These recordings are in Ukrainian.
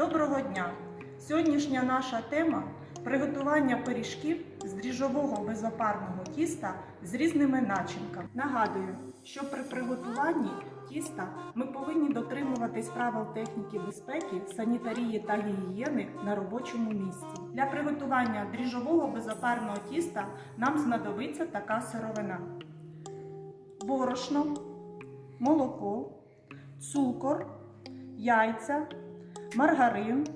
Доброго дня! Сьогоднішня наша тема приготування пиріжків з дріжджового безопарного тіста з різними начинками. Нагадую, що при приготуванні тіста ми повинні дотримуватись правил техніки безпеки, санітарії та гігієни на робочому місці. Для приготування дріжджового безопарного тіста нам знадобиться така сировина: борошно, молоко, цукор, яйця, маргарин,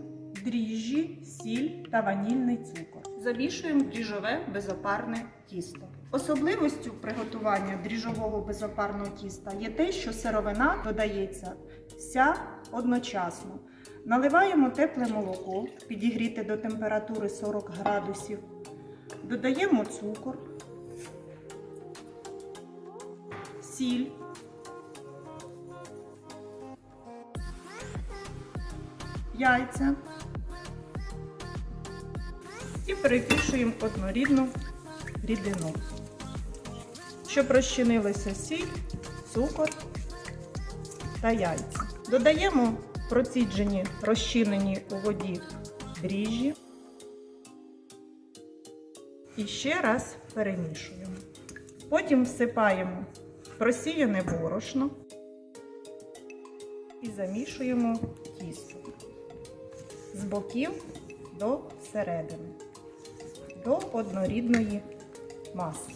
дріжджі, сіль та ванільний цукор. Замішуємо дріжджове безопарне тісто. Особливостю приготування дріжджового безопарного тіста є те, що сировина додається вся одночасно. Наливаємо тепле молоко, підігріте до температури 40 градусів. Додаємо цукор, сіль, яйця і перемішуємо однорідну рідину, щоб розчинилися сіль, цукор та яйця. Додаємо проціджені розчинені у воді дріжджі і ще раз перемішуємо. Потім всипаємо просіяне борошно і замішуємо тісто з боків до середини, до однорідної маси.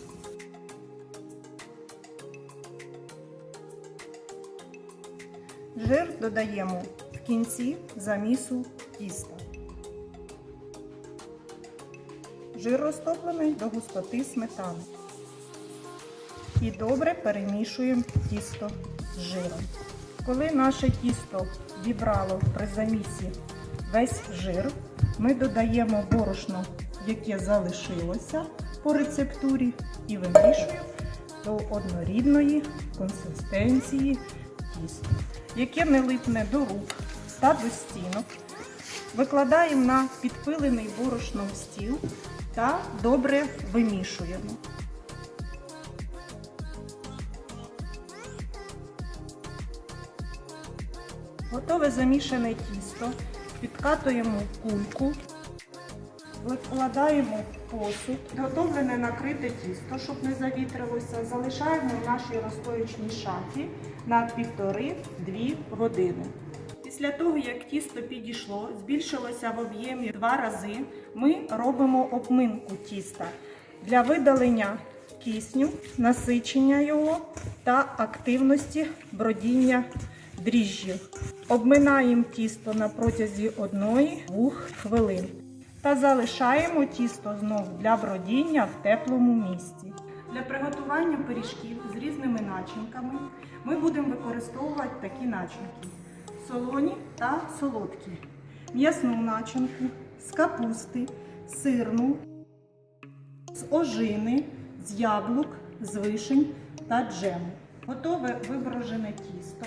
Жир додаємо в кінці замісу тіста. Жир розтоплений до густоти сметани. І добре перемішуємо тісто з жиром. Коли наше тісто вібрало при замісі весь жир, ми додаємо борошно, яке залишилося по рецептурі, і вимішуємо до однорідної консистенції тіста, яке не липне до рук та до стінок. Викладаємо на підпилений борошном стіл та добре вимішуємо. Готове замішане тісто. Підкатуємо кульку, викладаємо посуд. Готовлене накрите тісто, щоб не завітрилося, залишаємо в нашій розстоячній шафі на 1,5-2 години. Після того, як тісто підійшло, збільшилося в об'ємі два рази, ми робимо обминку тіста для видалення кисню, насичення його та активності бродіння дріжджів. Обминаємо тісто на протязі 1-2 хвилин та залишаємо тісто знов для бродіння в теплому місці. Для приготування пиріжків з різними начинками ми будемо використовувати такі начинки: солоні та солодкі, м'ясну начинку, з капусти, сирну, з ожини, з яблук, з вишень та джему. Готове виброжене тісто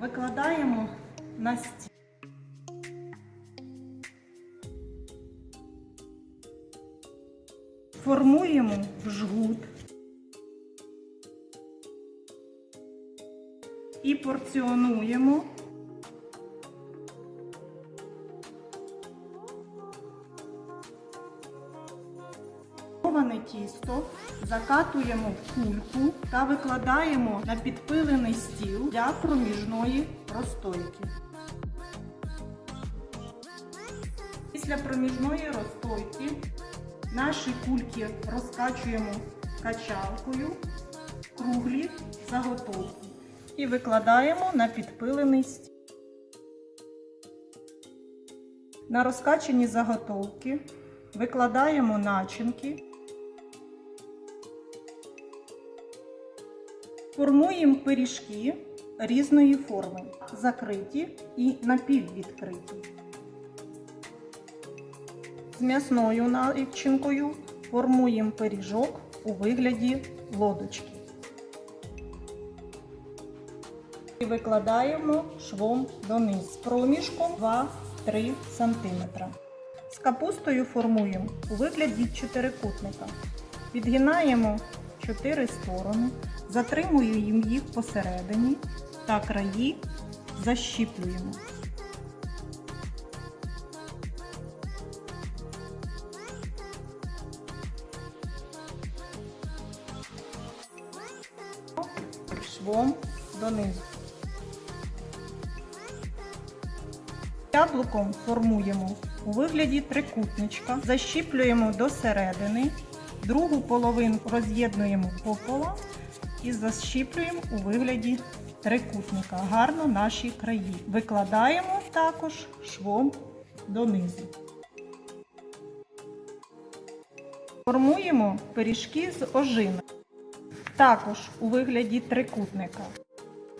викладаємо на стіл. Формуємо в жгут і порціонуємо. Закатуємо в кульку та викладаємо на підпилений стіл для проміжної розстойки. Після проміжної розстойки наші кульки розкачуємо качалкою, круглі заготовки і викладаємо на підпилений стіл. На розкачені заготовки викладаємо начинки. Формуємо пиріжки різної форми, закриті і напіввідкриті. З м'ясною начинкою формуємо пиріжок у вигляді лодочки. І викладаємо швом донизу з проміжком 2-3 см. З капустою формуємо у вигляді чотирикутника. Підгинаємо чотири сторони, затримую їм їх посередині та краї защіплюємо. Швом донизу. Яблуком формуємо у вигляді трикутничка, защіплюємо до середини другу половинку роз'єднуємо попола і защіплюємо у вигляді трикутника. Гарно наші краї. Викладаємо також швом донизу. Формуємо пиріжки з ожини. Також у вигляді трикутника.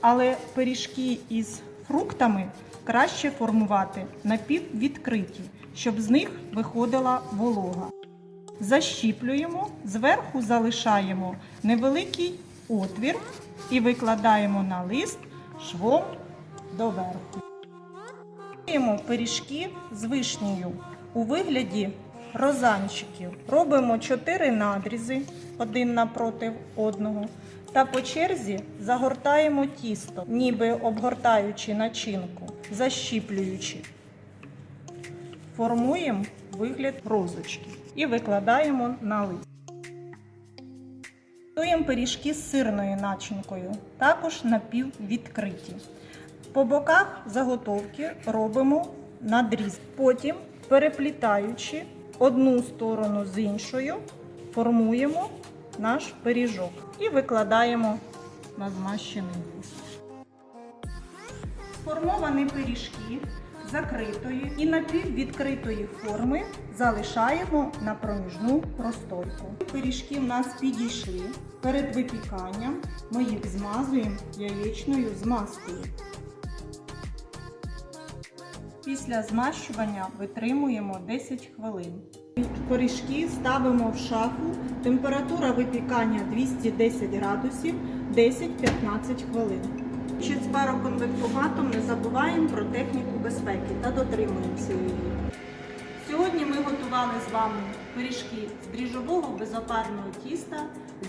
Але пиріжки із фруктами краще формувати напіввідкриті, щоб з них виходила волога. Защіплюємо, зверху залишаємо невеликий отвір і викладаємо на лист швом доверху. Формуємо пиріжки з вишнею у вигляді розанчиків. Робимо 4 надрізи один напроти одного. Та по черзі загортаємо тісто, ніби обгортаючи начинку, защіплюючи. Формуємо вигляд розочки і викладаємо на лист. Готуємо пиріжки з сирною начинкою, також напіввідкриті. По боках заготовки робимо надріз. Потім, переплітаючи одну сторону з іншою, формуємо наш пиріжок і викладаємо на змащений лист. Сформовані пиріжки закритої і напіввідкритої форми залишаємо на проміжну простойку. Пиріжки в нас підійшли. Перед випіканням ми їх змазуємо яєчною змазкою. Після змащування витримуємо 10 хвилин. Пиріжки ставимо в шафу. Температура випікання 210 градусів 10-15 хвилин. Чи пароконвектоматом не забуваємо про техніку безпеки та дотримуємося її. Сьогодні ми готували з вами пиріжки з дріжового безопарного тіста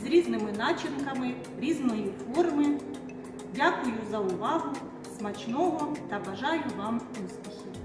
з різними начинками різної форми. Дякую за увагу, смачного та бажаю вам успіхів!